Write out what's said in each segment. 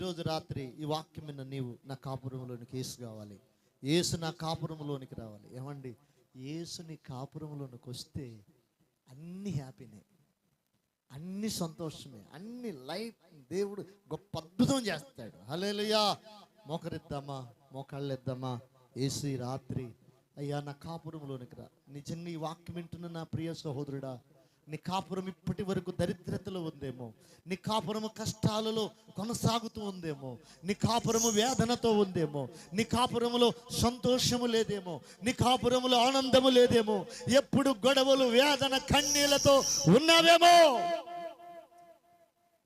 ఈరోజు రాత్రి ఈ వాక్యం విన్న నీవు నా కాపురంలోనికి ఏసు కావాలి. ఏసు నా కాపురంలోనికి రావాలి. ఏమండి? ఏసుని కాపురంలోనికి వస్తే అన్ని హ్యాపీనే. అన్ని సంతోషమే. అన్ని లైఫ్ దేవుడు గొప్ప అద్భుతం చేస్తాడు. హలేలుయా మోకరిద్దామా? మోకాళ్ళెద్దామా? ఏసు రాత్రి అయ్యా నా కాపురంలోనికి రా. నిజంగా ఈ వాక్యం వింటున్న నా ప్రియ సహోదరుడా నీ కాపురం ఇప్పటి వరకు దరిద్రతలో ఉందేమో. నీ కాపురము కష్టాలలో కొనసాగుతూ ఉందేమో. నీ కాపురము వేదనతో ఉందేమో. నీ కాపురములో సంతోషము లేదేమో. నీ కాపురములో ఆనందము లేదేమో. ఎప్పుడు గొడవలు వేదన కన్నీళ్ళతో ఉన్నావేమో.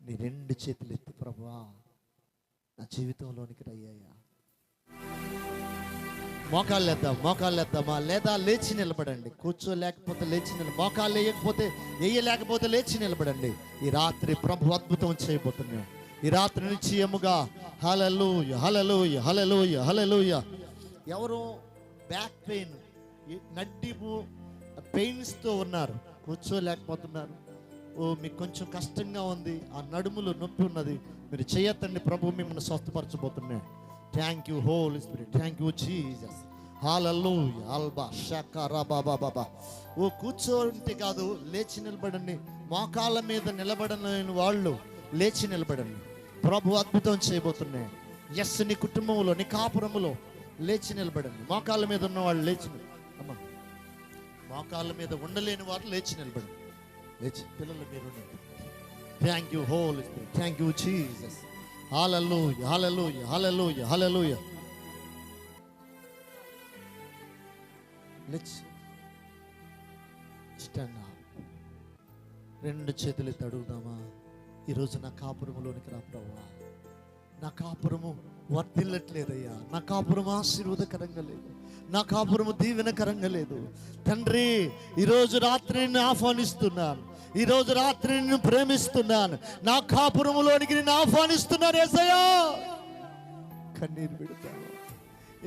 నీ రెండు చేతులు ఎత్తి ప్రభువా. నా జీవితంలోనికి రయ్యాయా మోకాళ్ళు లేద్దాం మోకాళ్ళు లేద్దామా లేదా లేచి నిలబడండి. కూర్చోలేకపోతే లేచి నిలబడి మోకాళ్ళు వేయకపోతే వేయలేకపోతే లేచి నిలబడండి. ఈ రాత్రి ప్రభు అద్భుతం చేయబోతున్నాం ఈ రాత్రి నుంచి ఎముగా హలలు హలలు హలలు హలలు ఎవరు బ్యాక్ పెయిన్ నడ్డిపు పెయిన్స్తో ఉన్నారు. కూర్చోలేకపోతున్నారు. ఓ మీకు కొంచెం కష్టంగా ఉంది. ఆ నడుములో నొప్పి ఉన్నది. మీరు చేయొద్దండి ప్రభు మిమ్మల్ని స్వస్థపరచబోతున్నాడు. Thank you Holy Spirit thank you Jesus హాలల్లు అల్బా షక రబా బాబా ఓ కూర్చోంటే కాదు లేచి నిలబడండి. మోకాళ్ళ మీద నిలబడలేని వాళ్ళు లేచి నిలబడండి. ప్రభు అద్భుతం చేయబోతున్నాయి. ఎస్ నీ కుటుంబంలో నీ కాపురములో లేచి నిలబడండి. మోకాళ్ళ మీద ఉన్న వాళ్ళు లేచి నిల- అమ్మా మోకాళ్ళ మీద ఉండలేని వారు లేచి నిలబడండి. లేచి పిల్లలు మీరు thank you Holy thank you Jesus హాలూయ హాలూయ హాలూయ హాలూయ రెండు చేతులు తడుగుదామా? ఈరోజు నా కాపురములోనికి రా ప్రభా నా కాపురము వర్ధిల్లట్లేదయ్యా. నా కాపురం ఆశీర్వాదకరంగా లేదు. నా కాపురము దీవెనకరంగా లేదు. తండ్రి ఈరోజు రాత్రి నేను ఆహ్వానిస్తున్నాను. ఈరోజు రాత్రి నిన్ను ప్రేమిస్తున్నాను. నా కాపురములోనికి నిన్ను ఆహ్వానిస్తున్నాను ఏసయ్యా. కన్నీరు పెడతాను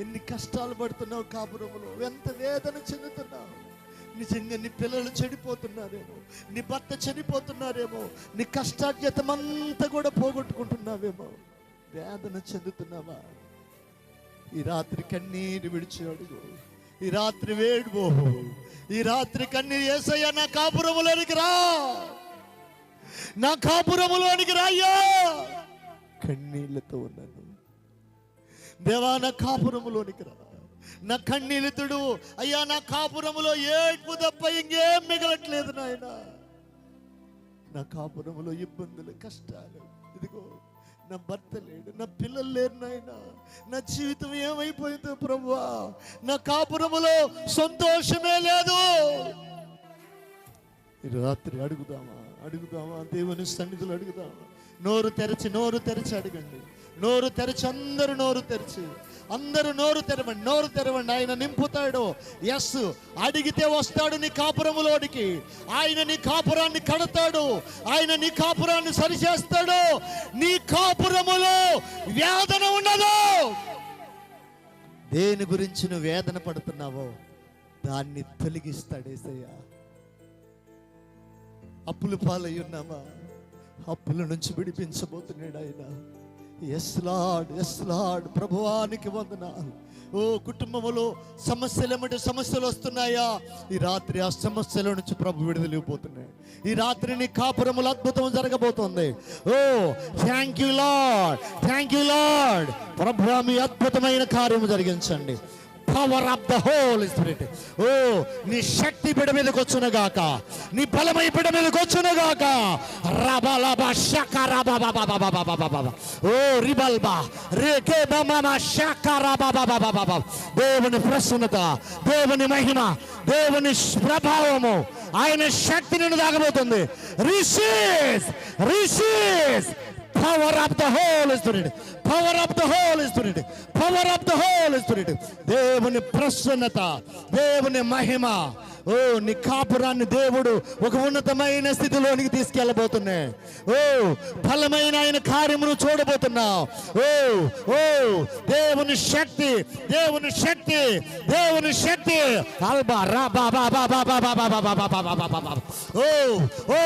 ఎన్ని కష్టాలు పడుతున్నావు కాపురములో. ఎంత వేదన చెందుతున్నావు. నిజంగా నీ పిల్లలు చెడిపోతున్నారేమో. నీ భర్త చనిపోతున్నారేమో. నీ కష్టార్జితమంతా కూడా పోగొట్టుకుంటున్నావేమో. వేదన చెందుతున్నావా? ఈ రాత్రి కన్నీరు విడిచి అడుగు. ఈ రాత్రి వేడుకో. ఈ రాత్రి కన్నీ ఏసయ్య నా కాపురములోనికి రా. నా కాపురములోనికి రాయ్యా కన్నీళ్ళతో ఉన్నాను. దేవా నా కాపురములోనికి రా. నా కన్నీలితుడు అయ్యా నా కాపురములో ఏడ్పు తప్ప ఇంకేం మిగలట్లేదు నాయన. నా కాపురములో ఇబ్బందులు కష్టాలు. ఇదిగో. నా భర్త లేడు నా పిల్లలు లేరు నాయన. నా జీవితం ఏమైపోయిందో ప్రభువా నా కాపురములో సంతోషమే లేదు. ఈ రాత్రి అడుగుదామా అడుగుదామా? దేవుని సన్నిధులు అడుగుదామా? నోరు తెరచి నోరు తెరచి అడగండి. నోరు తెరచి అందరూ నోరు తెరచి. అందరూ నోరు తెరవండి నోరు తెరవండి. ఆయన నింపుతాడు. ఎస్ అడిగితే వస్తాడు నీ కాపురములోనికి. ఆయన నీ కాపురాన్ని కడతాడు. ఆయన నీ కాపురాన్ని సరిచేస్తాడు. నీ కాపురములో వేదన ఉండదు దేని గురించి నువ్వు వేదన పడుతున్నావో దాన్ని తొలగిస్తాడు ఏసయ్యా. అప్పులు పాలయ్యున్నామా అప్పుల నుంచి విడిపించబోతున్నాడు ఆయన. ఎస్ లాడ్ ఎస్ లాడ్ ప్రభువానికి వందనాలు. ఓ కుటుంబంలో సమస్యలు ఏమంటే సమస్యలు వస్తున్నాయా? ఈ రాత్రి ఆ సమస్యల నుంచి ప్రభు విడుదలైపోతున్నాయి. ఈ రాత్రి నీ కాపురములు అద్భుతం జరగబోతుంది. ఓ thank you Lord thank you Lord ప్రభు మీ అద్భుతమైన కార్యము జరిగించండి. Power of the holy spirit ఓ నీ శక్తి బిడ మీదకి వచ్చునుగాక నీ బలమై బిడ మీదకి వచ్చునుగాక రబలబ శక ఓ రిబల్బా రేకే బమ శక దేవుని ప్రసన్నత దేవుని మహిమ దేవుని ప్రభావము ఆయన శక్తి నిన్ను తాగబోతుంది receive receive power of the holy spirit power of the holy ఇస్తున్నాడు పవర్ ఆఫ్ ద హోల్ ఇస్తున్నాడు దేవుని ప్రసన్నత దేవుని మహిమ ఓ నీ కాపురాన్ని దేవుడు ఒక ఉన్నతమైన స్థితిలోనికి తీసుకెళ్ళబోతున్నాయి ఓ ఫలమైన ఆయన కార్యమును చూడబోతున్నావు ఓ ఓ దేవుని శక్తి దేవుని శక్తి దేవుని శక్తి ఓ ఓ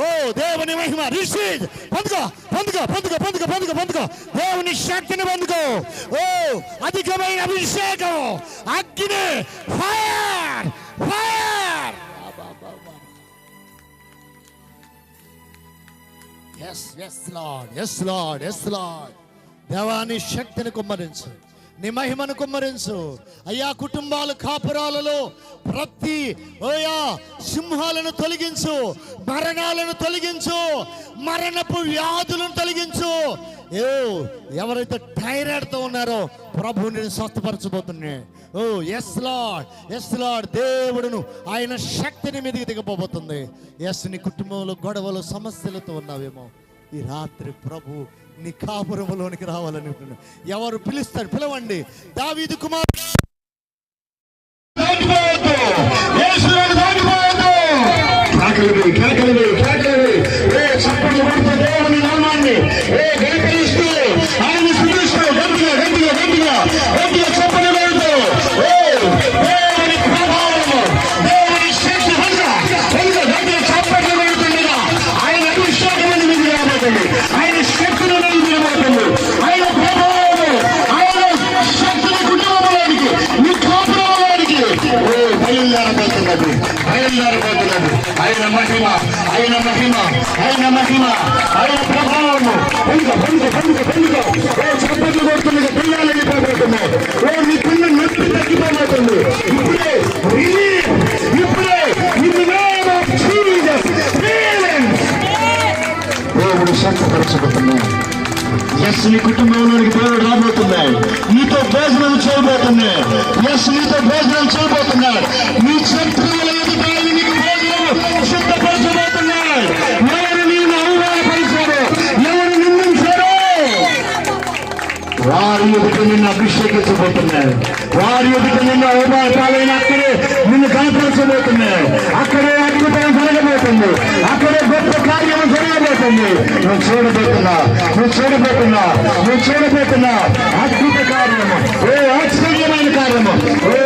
ఓ దేవుని మహిమ రిషీజ్ పొందుకో పొందుకో పొందుకో పొందుకో పొందుకో దేవుని శక్తిని పొందుకో. ఓ అధికమైన అభిషేకం. అగ్ని fire fire. Yes yes Lord yes Lord yes Lord దేవాని శక్తిని కుమ్మరించు. నీ మహిమను కుమ్మరించు. అయ్యా కుటుంబాల కాపురాలలో ప్రతి ఓయా సింహాలను తొలగించు మరణాలను తొలగించు మరణపు వ్యాధులను తొలగించు. ఏ ఎవరైతే థైరాయిడ్తో ఉన్నారో ప్రభు నేను స్వస్థపరచబోతున్నాయి ఓ ఎస్ లాడ్ ఎస్ లాడ్ దేవుడును ఆయన శక్తిని మీదకి దిగబోతుంది ఎస్ నీ కుటుంబంలో గొడవలు సమస్యలతో ఉన్నావేమో. ఈ రాత్రి ప్రభు నీ కాపురములోనికి రావాలని ఎవరు పిలుస్తారు? పిలవండి. దావీదు కుమార్ ఆయన ఆయన ప్రభావము పొందుక పొందుక పొందుక పొందుక ఓ చప్పట్లు కొడుతున్నది పిల్లలకి పోబోతున్నాయి ఓ నీ పిల్ల నొప్పి తగ్గిపోబోతుంది. ఇప్పుడే రిలీఫ్ ఇప్పుడే ఇన్ నేమ్ ఆఫ్ జీసస్. దేవుడు ఎస్ నీ కుటుంబంలోనికి దేవుడు రాబోతున్నాయి నీతో భోజనం చేయబోతున్నాయి ఎస్ నీతో భోజనం చేయబోతున్నాడు. నీ శత్రువుల ఎదుట నీకు భోజనం సిద్ధపరచబోతున్నాడు వారి ఎదుట నిన్ను అభిషేకించబోతున్నాడు వారి ఎదుట నిన్ను అవమానాలైన అక్కడే నిన్ను కనపరచబోతున్నాడు అక్కడే అద్భుతం జరగబోతుంది అక్కడే గొప్ప కార్యం జరగబోతుంది నువ్వు చూడబోతున్నా నువ్వు చూడబోతున్నా నువ్వు చూడబోతున్నా. అద్భుత కార్యము. ఓ ఆశ్చర్యమైన కార్యము. ఓ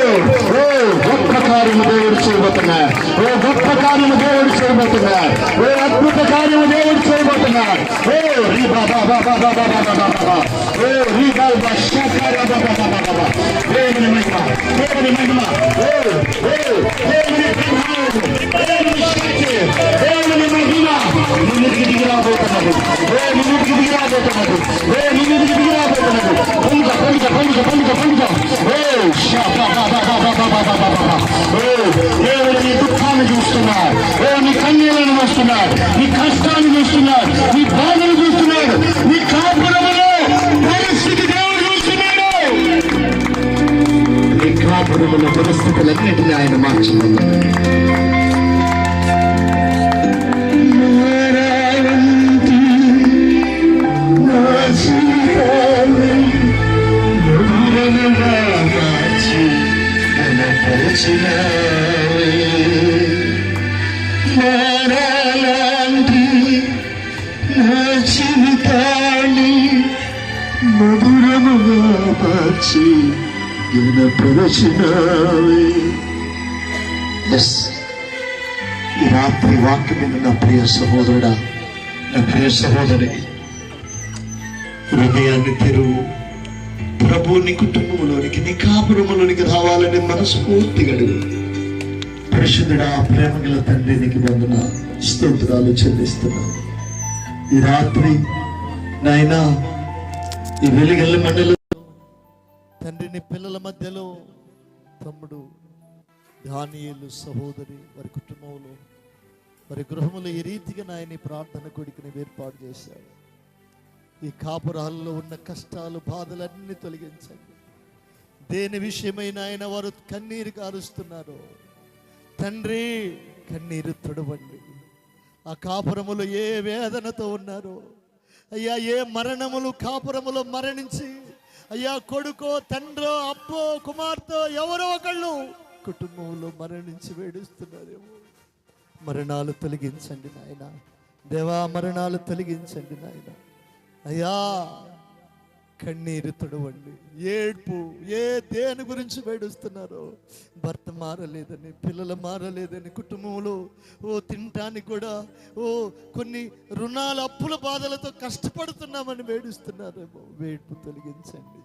కార్యము దేవుడు చేయబోతున్నా ఓ గొప్ప కార్యము దేవుడు చేయబోతున్నా ఓ అద్భుత కార్యము దేవుడు చేయబోతున్నా ఓ రీ బాబా బాబా బాబా బాబా బాబా ఓ రీ బాబా షాకార బాబా బాబా బాబా దేవుని మహిమ దేవుని మహిమ ఓ ఓ దేవుని ప్రభావము దేవుని శక్తి దేవుని మహిమ నిన్నుకి దిగి రాబోతున్నది ఓ నిన్నుకి దిగి రాబోతున్నది ఓ నిన్నుకి దిగి రాబోతున్నది పొందుక పొందుక పొందుక పొందుక దేవుడు నీ దుఃఖాన్ని చూస్తున్నాడు ఓ నీ కన్యలను చూస్తున్నాడు నీ కష్టాన్ని చూస్తున్నాడు నీ బాధను చూస్తున్నాడు నీ కాపురములో పరిస్థితి దేవుడు చూస్తున్నాడు. నీ కాపురముల పరిస్థితులన్నిటిని ఆయన మార్చుకున్నాడు. కనపరచినావే. నా జీవితాన్ని మధురముగా మార్చి గణపరచినావే ఎస్ ఈ రాత్రి వాక్యం మీద నా ప్రియ సహోదరుడా నా ప్రియ సహోదరి హృదయాన్ని తెరువు. ప్రభు నీ కుటుంబంలోనికి నీ కాపురములోనికి రావాలని మనస్ఫూర్తిగా అడుగు పరిశుద్ధుడా ప్రేమ గల తండ్రి నీకు వందన స్తోత్రాలు చెల్లిస్తున్నాను ఈ రాత్రి నాయనా ఈ వెలిగల్ల మండలి తండ్రిని పిల్లల మధ్యలో తమ్ముడు దానియేలు సహోదరి వారి కుటుంబంలో వారి గృహములు ఈ రీతిగా నాయని ప్రార్థన కొడుకుని ఏర్పాటు చేశాడు. ఈ కాపురాల్లో ఉన్న కష్టాలు బాధలన్నీ తొలగించండి. దేని విషయమైన ఆయన వారు కన్నీరు కారుస్తున్నారు తండ్రి కన్నీరు తొడవండి. ఆ కాపురములో ఏ వేదనతో ఉన్నారో అయ్యా ఏ మరణములు కాపురములో మరణించి అయ్యా కొడుకో తండ్రో అప్పో కుమార్తె ఎవరో ఒకళ్ళు కుటుంబంలో మరణించి వేడుస్తున్నారేమో. మరణాలు తొలగించండి నాయన. దేవా మరణాలు తొలగించండి నాయనా. అయ్యా కన్నీరు తుడవండి. ఏడ్పు ఏ దేని గురించి వేడుస్తున్నారో భర్త మారలేదని పిల్లలు మారలేదని కుటుంబంలో ఓ తినటానికి కూడా ఓ కొన్ని రుణాల అప్పుల బాధలతో కష్టపడుతున్నామని వేడుస్తున్నారేమో. వేడ్పు తొలగించండి.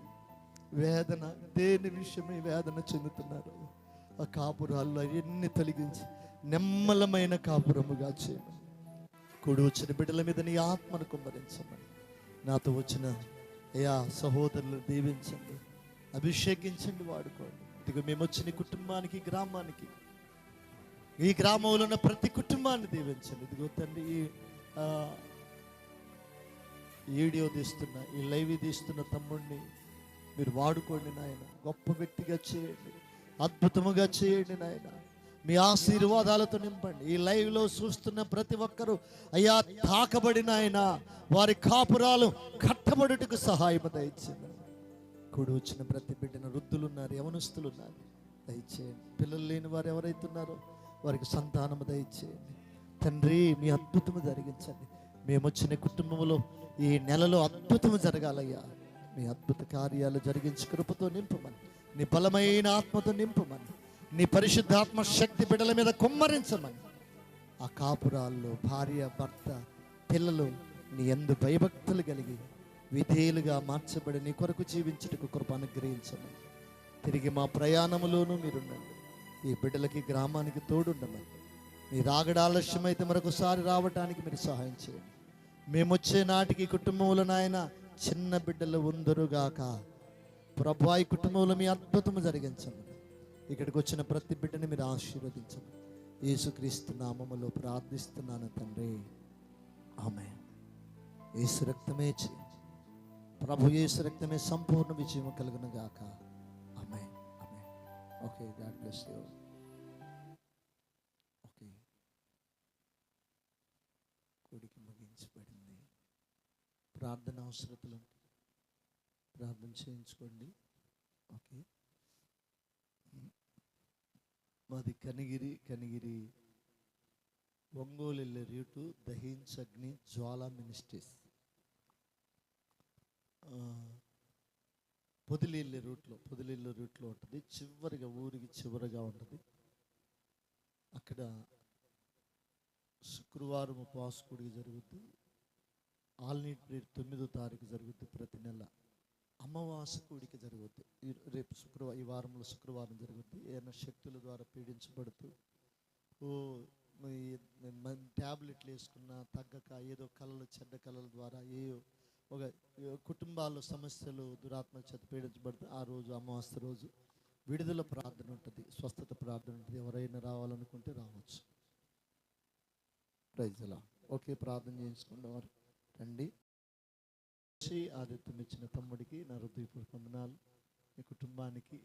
వేదన దేని విషయమై వేదన చెందుతున్నారు ఆ కాపురాల్లో ఎన్ని తొలగించి నెమ్మలమైన కాపురముగా చేయమని. కొడు వచ్చిన బిడ్డల మీద నీ ఆత్మను కుమ్మరించమని. నాతో వచ్చిన అయ్యా సహోదరులు దీవించండి అభిషేకించండి వాడుకోండి. ఇదిగో మేము వచ్చిన ఈ కుటుంబానికి గ్రామానికి ఈ గ్రామంలో ఉన్న ప్రతి కుటుంబాన్ని దీవించండి. ఇదిగో తండ్రి ఈ ఈ వీడియో తీస్తున్న ఈ లైవ్ తీస్తున్న తమ్ముడిని మీరు వాడుకోండి నాయన. గొప్ప వ్యక్తిగా చేయండి అద్భుతముగా చేయండి నాయన. మీ ఆశీర్వాదాలతో నింపండి. ఈ లైవ్లో చూస్తున్న ప్రతి ఒక్కరూ అయ్యా తాకబడిన ఆయన వారి కాపురాలు కట్టబడుటకు సహాయం దయచేయండి. కూడి వచ్చిన ప్రతి బిడ్డన వృద్ధులు ఉన్నారు యవనస్తులు ఉన్నారు దయచేయండి. పిల్లలు లేని వారు ఎవరైతే ఉన్నారో వారికి సంతానము దయచేయండి. తండ్రి మీ అద్భుతము జరిగించండి. మేము వచ్చిన కుటుంబంలో ఈ నెలలో అద్భుతము జరగాలయ్యా. మీ అద్భుత కార్యాలు జరిగించి కృపతో నింపమని నీ బలమైన ఆత్మతో నింపమని నీ పరిశుద్ధాత్మ శక్తి బిడ్డల మీద కుమ్మరించమని. ఆ కాపురాల్లో భార్య భర్త పిల్లలు నీ ఎందు భయభక్తులు కలిగి విధేయులుగా మార్చబడి నీ కొరకు జీవించుటకు కృప అనుగ్రహించమని. తిరిగి మా ప్రయాణములోనూ మీరుండండి. ఈ బిడ్డలకి గ్రామానికి తోడుండమని. మీ రాగడ ఆలస్యమైతే మరొకసారి రావటానికి మీరు సహాయం చేయండి. మేము వచ్చే నాటికి కుటుంబంలో నాయన చిన్న బిడ్డలు ఉందరుగాక. ప్రభాయి కుటుంబంలో మీ అద్భుతము జరిగించండి. ఇక్కడికి వచ్చిన ప్రతి బిడ్డని మీరు ఆశీర్వదించండి. యేసుక్రీస్తు నామములో ప్రార్థిస్తున్నాను తండ్రి. ఆమె యేసు రక్తమే చేయి ప్రభు యేసు రక్తమే సంపూర్ణ విజయం కలుగును గాక. ఆమె ఆమె okay God bless you. Okay. కొడికి ముగించబడింది. ప్రార్థన అవసరతలు ప్రార్థన చేయించుకోండి. ఓకే. మాది కనిగిరి కనిగిరి ఒంగోలు వెళ్ళే రేటు దహించగ్ని జ్వాల మినిస్ట్రీస్. ఆ, పొదిలి వెళ్ళే రూట్లో పొదిలి రూట్లో ఉంటుంది చివరిగా ఊరికి చివరిగా ఉంటుంది. అక్కడ శుక్రవారం ఉపవాసకుడికి జరుగుద్ది. ఆల్నీట్ ప్రేర్ తొమ్మిదో తారీఖు జరుగుద్ది ప్రతి నెల. అమావాస కూడికి జరుగుద్ది. రేపు శుక్రవారం ఈ వారంలో శుక్రవారం జరుగుద్ది. ఏమైనా శక్తుల ద్వారా పీడించబడుతూ ఓ ట్యాబ్లెట్లు వేసుకున్న తగ్గక ఏదో కళలు చెడ్డ కళల ద్వారా ఏ ఒక కుటుంబాల్లో సమస్యలు దురాత్మ చేత పీడించబడుతూ ఆ రోజు అమావాస్య రోజు విడుదల ప్రార్థన ఉంటుంది స్వస్థత ప్రార్థన ఉంటుంది. ఎవరైనా రావాలనుకుంటే రావచ్చు. ప్రైజ్లా ఓకే ప్రార్థన చేయించుకున్న వారు రండి. ఆదిత్యం ఇచ్చిన తమ్ముడికి నా హృదయపూర్వక వందనాలు. మీ కుటుంబానికి